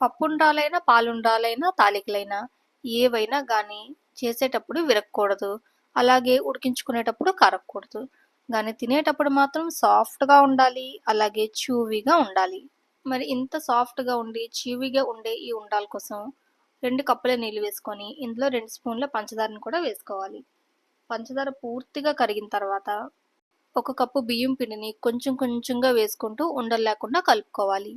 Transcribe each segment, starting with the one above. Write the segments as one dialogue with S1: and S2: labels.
S1: పప్పుండాలైనా పాలుండాలైనా తాలికలైనా ఏవైనా కానీ చేసేటప్పుడు విరగకూడదు అలాగే ఉడికించుకునేటప్పుడు కరగకూడదు కానీ తినేటప్పుడు మాత్రం సాఫ్ట్గా ఉండాలి అలాగే చూవీగా ఉండాలి. మరి ఇంత సాఫ్ట్గా ఉండి చీవిగా ఉండే ఈ ఉండాల కోసం రెండు కప్పుల నీళ్ళు వేసుకొని ఇందులో రెండు స్పూన్ల పంచదారని కూడా వేసుకోవాలి. పంచదార పూర్తిగా కరిగిన తర్వాత ఒక కప్పు బియ్యం పిండిని కొంచెం కొంచెంగా వేసుకుంటూ ఉండలేకుండా కలుపుకోవాలి.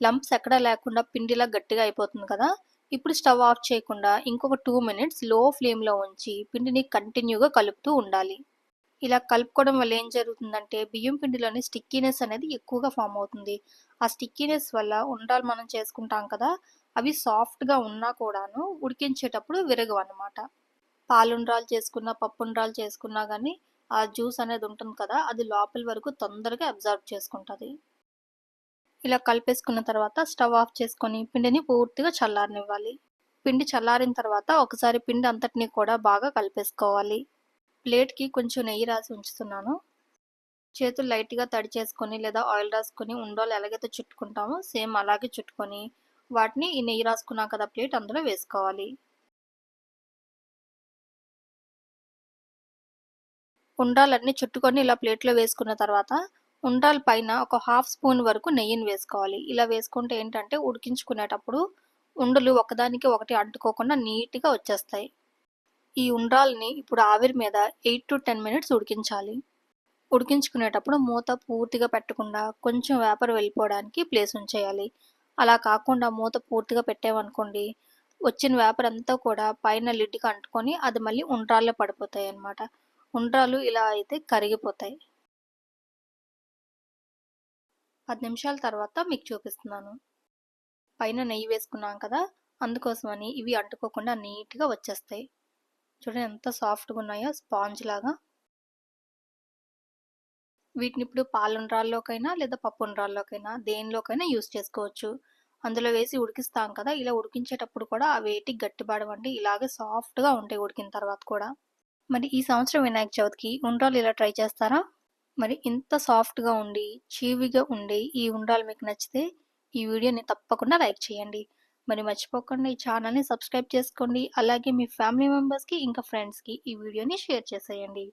S1: లంప్స్ ఎక్కడ లేకుండా పిండిలా గట్టిగా అయిపోతుంది కదా? ఇప్పుడు స్టవ్ ఆఫ్ చేయకుండా ఇంకొక టూ మినిట్స్లో ఫ్లేమ్లో ఉంచి పిండిని కంటిన్యూగా కలుపుతూ ఉండాలి. ఇలా కలుపుకోవడం వల్ల ఏం జరుగుతుందంటే బియ్యం పిండిలోని స్టిక్కీనెస్ అనేది ఎక్కువగా ఫామ్ అవుతుంది. ఆ స్టిక్కీనెస్ వల్ల ఉండాలు మనం చేసుకుంటాం కదా? అవి సాఫ్ట్గా ఉన్నా కూడాను ఉడికించేటప్పుడు విరగవు అనమాట పాలుండ్రాలు చేసుకున్నా పప్పుండ్రాలు చేసుకున్నా కానీ ఆ జ్యూస్ అనేది ఉంటుంది కదా అది లోపల వరకు తొందరగా అబ్జర్వ్ చేసుకుంటుంది. ఇలా కలిపేసుకున్న తర్వాత స్టవ్ ఆఫ్ చేసుకొని పిండిని పూర్తిగా చల్లారనివ్వాలి. పిండి చల్లారిన తర్వాత ఒకసారి పిండి అంతటిని కూడా బాగా కలిపేసుకోవాలి. ప్లేట్కి కొంచెం నెయ్యి రాసి ఉంచుతున్నాను. చేతులు లైట్గా తడి చేసుకొని లేదా ఆయిల్ రాసుకొని ఉండోలు ఎలాగైతే చుట్టుకుంటామో సేమ్ అలాగే చుట్టుకొని వాటిని ఈ నెయ్యి రాసుకున్నాం కదా ప్లేట్ అందులో వేసుకోవాలి. ఉండాలన్నీ చుట్టుకొని ఇలా ప్లేట్లో వేసుకున్న తర్వాత ఉండాల పైన ఒక హాఫ్ స్పూన్ వరకు నెయ్యిని వేసుకోవాలి. ఇలా వేసుకుంటే ఏంటంటే ఉడికించుకునేటప్పుడు ఉండలు ఒకదానికి ఒకటి అంటుకోకుండా నీట్గా వచ్చేస్తాయి. ఈ ఉండ్రాల్ని ఇప్పుడు ఆవిరి మీద ఎయిట్ టు టెన్ మినిట్స్ ఉడికించాలి. ఉడికించుకునేటప్పుడు మూత పూర్తిగా పెట్టకుండా కొంచెం వేపర్ వెళ్ళిపోవడానికి ప్లేస్ ఉంచేయాలి. అలా కాకుండా మూత పూర్తిగా పెట్టామనుకోండి వచ్చిన వేపర్ అంతా కూడా పైన లిడ్కి అంటుకొని అది మళ్ళీ ఉండ్రాల్లో పడిపోతాయి అన్నమాట ఉండ్రాలు ఇలా అయితే కరిగిపోతాయి. పది నిమిషాల తర్వాత మీకు చూపిస్తున్నాను. పైన నెయ్యి వేసుకున్నాం కదా అందుకోసమని ఇవి అంటుకోకుండా నీట్గా వచ్చేస్తాయి. చూడండి ఎంత సాఫ్ట్గా ఉన్నాయో స్పాంజ్ లాగా. వీటిని ఇప్పుడు పాలుండ్రాల్లోకైనా లేదా పప్పు ఉండ్రాల్లోకైనా దేనిలోకైనా యూస్ చేసుకోవచ్చు. అందులో వేసి ఉడికిస్తాం కదా ఇలా ఉడికించేటప్పుడు కూడా ఆ వేటికి గట్టిపడవండి. ఇలాగే సాఫ్ట్గా ఉంటాయి ఉడికిన తర్వాత కూడా. మరి ఈ సంవత్సరం వినాయక చవితికి ఉండ్రాలు ఇలా ట్రై చేస్తారా? మరి ఇంత సాఫ్ట్గా ఉండి చీవిగా ఉండి ఈ ఉండ్రాలు మీకు నచ్చితే ఈ వీడియోని తప్పకుండా లైక్ చేయండి. మరి మర్చిపోకుండా ఈ ఛానల్ని సబ్స్క్రైబ్ చేసుకోండి. అలాగే మీ ఫ్యామిలీ మెంబర్స్కి ఇంకా ఫ్రెండ్స్కి ఈ వీడియోని షేర్ చేసేయండి.